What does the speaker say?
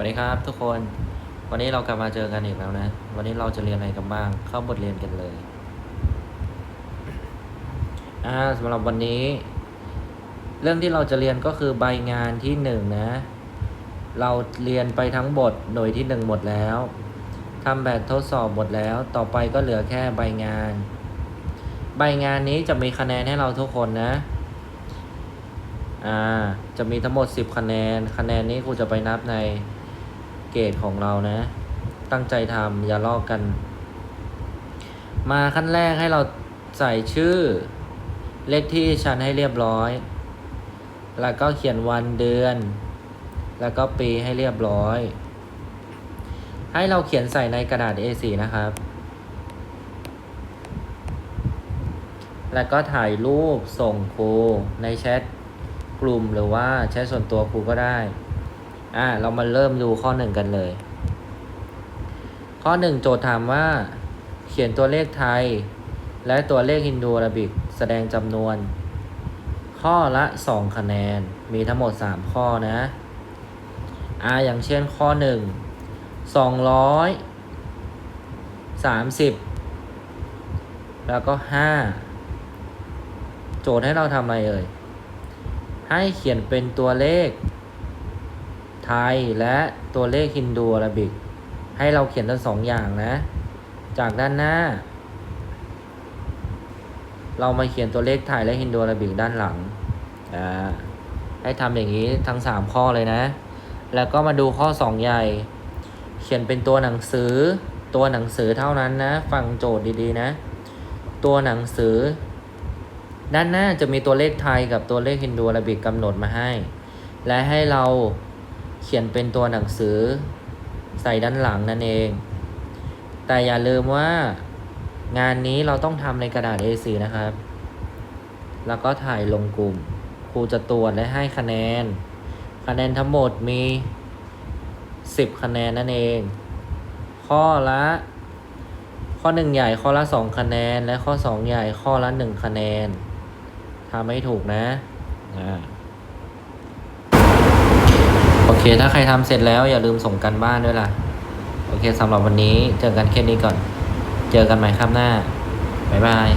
วัสดีครับทุกคน วันนี้เรากลับมาเจอกันอีกแล้วนะ วันนี้เราจะเรียนอะไรกันบ้าง เข้าบทเรียนกันเลยอ่าสำหรับวันนี้ เรื่องที่เราจะเรียนก็คือใบงานที่หนึ่งนะ เราเรียนไปทั้งบทหน่วยที่หนึ่งหมดแล้วทำแบบทดสอบหมดแล้ว ต่อไปก็เหลือแค่ใบงาน ใบงานนี้จะมีคะแนนให้เราทุกคนนะอ่าจะมีทั้งหมด 10 คะแนน คะแนนนี้ครูจะไปนับใน กรดของเรานะ ตั้งใจทำอย่าลอกกัน มาขั้นแรกให้เราใส่ชื่อ เลขที่ชั้นให้เรียบร้อย แล้วก็เขียนวันเดือน แล้วก็ปีให้เรียบร้อย ให้เราเขียนใส่ในกระดาษ A4 นะครับ แล้วก็ถ่ายรูปส่งครูในแชทกลุ่มหรือว่าแชทส่วนตัวครูก็ได้ อ่า เรามาเริ่มดูข้อหนึ่งกันเลย ข้อหนึ่งโจทย์ถามว่า เขียนตัวเลขไทย และตัวเลขฮินดูอาราบิกแสดงจำนวน ข้อละ2คะแนน มีทั้งหมด3ข้อนะ อ่า อย่างเช่นข้อ1 230แล้วก็5โจทย์ให้เราทำอะไรเอ่ย ให้เขียนเป็นตัวเลข ไทยและตัวเลขฮินดูอาราบิก ให้เราเขียนทั้งสองอย่างนะ จากด้านหน้า เรามาเขียนตัวเลขไทยและฮินดูอาราบิกด้านหลังอ่าให้ทำอย่างนี้ทั้งสามข้อเลยนะ แล้วก็มาดูข้อสองใหญ่ เขียนเป็นตัวหนังสือ ตัวหนังสือเท่านั้นนะ ฟังโจทย์ดีๆนะ ตัวหนังสือ ด้านหน้าจะมีตัวเลขไทยกับตัวเลขฮินดูอาราบิกกำหนดมาให้ และให้เรา ขียนเป็นตัวหนังสือใส่ด้านหลังนั่นเอง แต่อย่าลืมว่างานนี้เราต้องทำในกระดาษ A4 นะครับ แล้วก็ถ่ายลงกลุ่ม ครูจะตรวจและให้คะแนน คะแนนทั้งหมดมี 10 คะแนนนั่นเอง ข้อละ ข้อ 1 ใหญ่ข้อละ 2 คะแนน และข้อ 2 ใหญ่ข้อละ 1 คะแนนทำให้ถูกนะอ่า เค ถ้าใครทำเสร็จแล้วอย่าลืมส่งกันบ้านด้วยล่ะ โอเคสำหรับวันนี้เจอกันแค่นี้ก่อน เจอกันใหม่ครับหน้า บ๊ายบาย